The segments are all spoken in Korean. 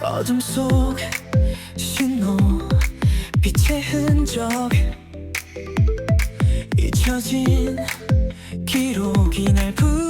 어둠 속 신호 빛의 흔적 잊혀진 기록이 날 부르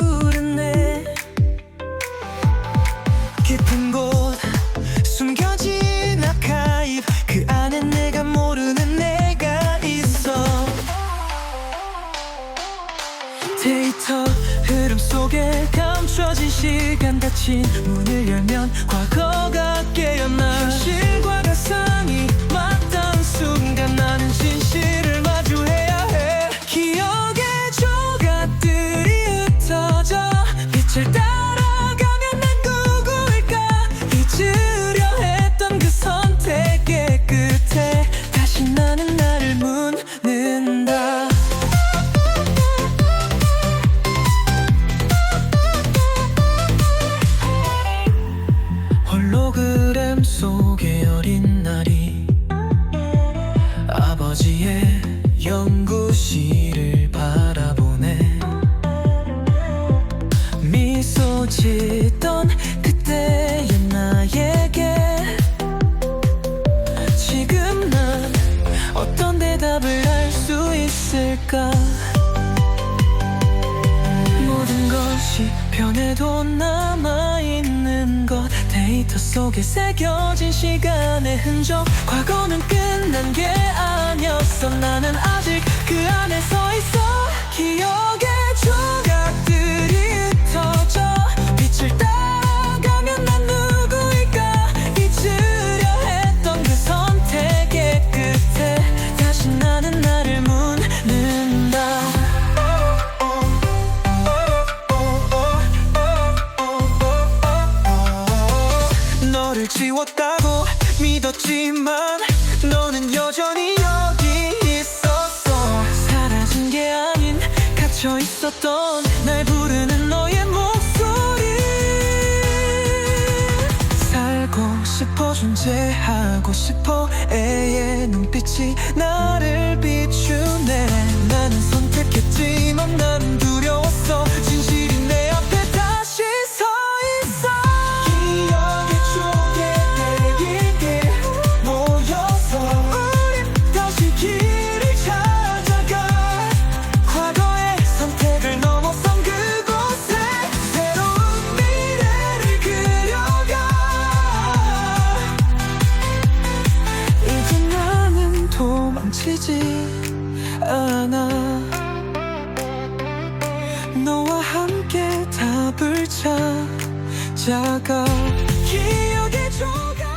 데이터 흐름 속에 감춰진 시간 닫힌 문을 열면 과거가 깨어나 현실과 가상이 맞닿은 순간 나는 진실을 마주해야 해. 기억의 조각들이 흩어져 빛을 따라 아버지의 연구실을 바라보네. 미소 짓던 그때의 나에게 지금 난 어떤 대답을 할 수 있을까? 모든 것이 변해도 남아있는 것 데이터 속에 새겨진 시간의 흔적. 과거는 끝난 게 아니었어. 나는 아직 그 안에 서 있어. 기억의 조각들이 흩어져. 빛을 따라가면 난 누구일까? 잊으려 했던 그 선택의 끝에 다시 나는 나를 묻는다. 너를 지웠다고 믿었지만 너는 있었던 날 부르는 너의 목소리. 살고 싶어 존재하고 싶어. 애의 눈빛이 나를 비추네 않아. 너와 함께 답을 찾아가 기억에 조각.